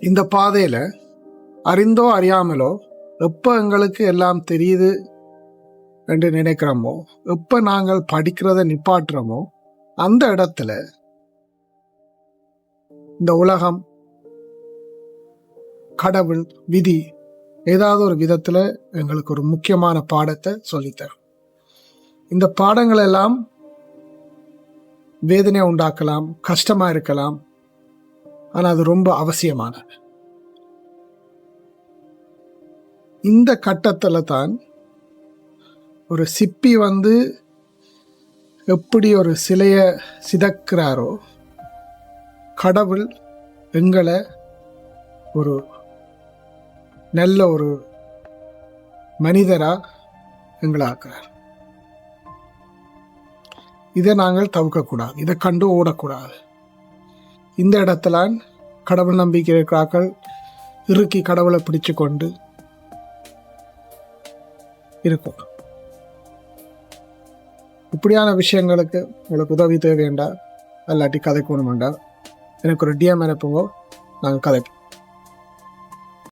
இந்த பாதையில் அறிந்தோ அறியாமலோ எப்போ எங்களுக்கு எல்லாம் தெரியுது என்று நினைக்கிறோமோ எப்போ நாங்கள் படிக்கிறத நிப்பாட்டுறோமோ அந்த இடத்துல இந்த உலகம் கடவுள் விதி ஏதாவது ஒரு விதத்தில் எங்களுக்கு ஒரு முக்கியமான பாடத்தை சொல்லித்தரும். இந்த பாடங்கள் எல்லாம் வேதனை உண்டாக்கலாம் கஷ்டமாக இருக்கலாம் ஆனால் அது ரொம்ப அவசியமானது. இந்த கட்டத்தில் தான் ஒரு சிப்பி வந்து எப்படி ஒரு சிலையை சிதக்கிறாரோ கடவுள் எங்களை ஒரு நல்ல ஒரு மனிதராக எங்களை ஆக்குறார். இதை நாங்கள் தவிர்க்கக்கூடாது. இதை கண்டு ஓடக்கூடாது. இந்த இடத்துல கடவுள் நம்பிக்கை இருக்கிறார்கள். இறுக்கி கடவுளை பிடிச்சு கொண்டு இருக்கும். இப்படியான விஷயங்களுக்கு உங்களுக்கு உதவி தேவைண்டா அல்லாட்டி கதைக்கணும் வேண்டாம் எனக்கு ஒரு டிஎம் அனுப்புங்க நாங்கள் கதைப்போம்.